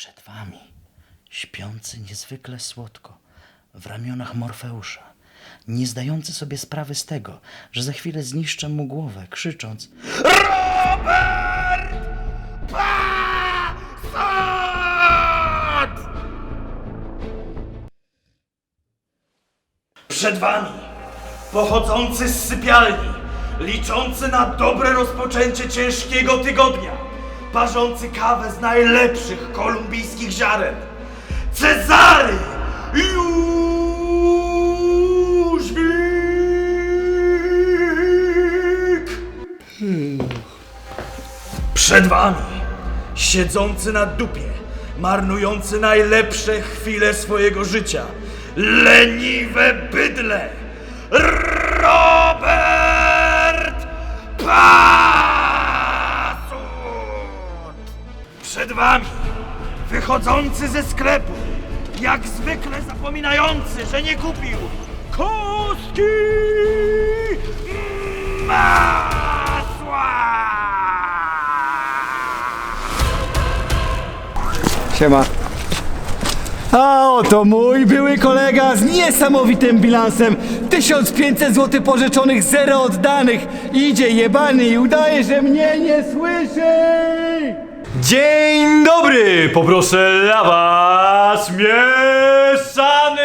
Przed wami, śpiący niezwykle słodko, w ramionach Morfeusza, nie zdający sobie sprawy z tego, że za chwilę zniszczę mu głowę, krzycząc Robert Passat! Przed wami, pochodzący z sypialni, liczący na dobre rozpoczęcie ciężkiego tygodnia, parzący kawę z najlepszych kolumbijskich ziaren, Cezary Jóźwik! Przed wami, siedzący na dupie, marnujący najlepsze chwile swojego życia, leniwe bydle, Robert Pasut! Przed wami, wychodzący ze sklepu, jak zwykle zapominający, że nie kupił kostki masła! Siema. A oto mój były kolega z niesamowitym bilansem 1500 zł pożyczonych, zero oddanych Idzie jebany i udaje, że mnie nie słyszy Dzień dobry! Poproszę lawasz mieszany!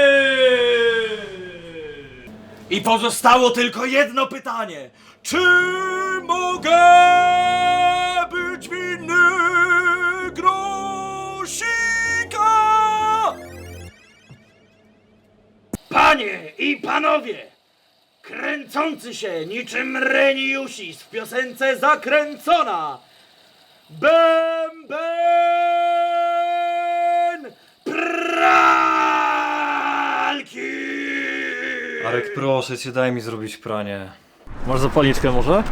I pozostało tylko jedno pytanie. Czy mogę być winny grosika? Panie i panowie, kręcący się niczym Reniusis w piosence Zakręcona, bęben pralki! Arek, proszę cię, daj mi zrobić pranie. Masz zapalniczkę może?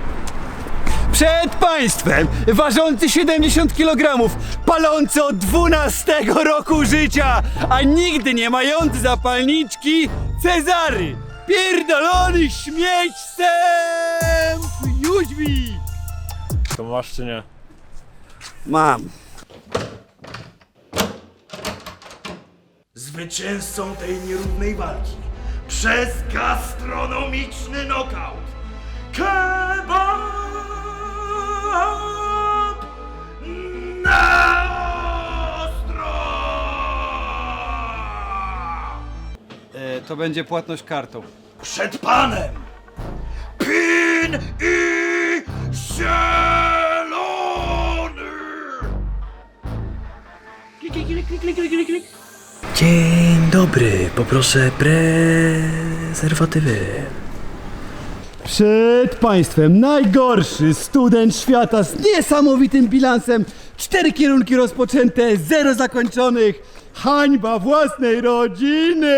Przed państwem ważący 70 kg, palący od 12 roku życia, a nigdy nie mający zapalniczki Cezary, pierdolony śmieć sęp Jóźwi. To masz czy nie? Mam. Zwycięzcą tej nierównej walki przez gastronomiczny knockout kebab na ostro! E, to będzie płatność kartą. Przed panem Dzień dobry, poproszę prezerwatywy. Przed państwem najgorszy student świata z niesamowitym bilansem. Cztery kierunki rozpoczęte, zero zakończonych. Hańba własnej rodziny!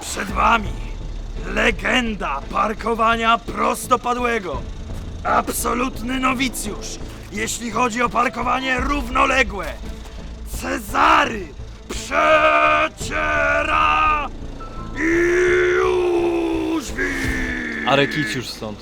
Przed wami legenda parkowania prostopadłego. Absolutny nowicjusz, jeśli chodzi o parkowanie równoległe. Cezary przeciera i już wi- Arek, idź już stąd.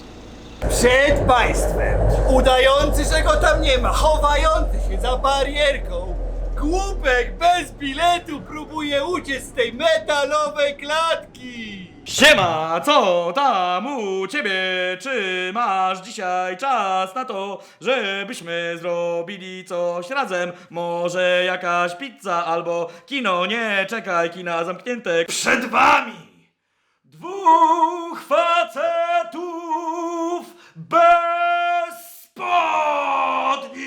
Przed państwem udający, że go tam nie ma, chowający się za barierką. Głupek bez biletu próbuje uciec z tej metalowej klatki. Siema, co tam u ciebie? Czy masz dzisiaj czas na to, żebyśmy zrobili coś razem? Może jakaś pizza albo kino? Nie, czekaj, kina zamknięte. Przed wami dwóch facetów bez spodni!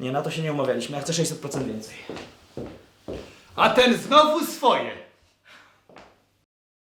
Nie, na to się nie umawialiśmy. Ja chcę 600% więcej. A ten znowu swoje.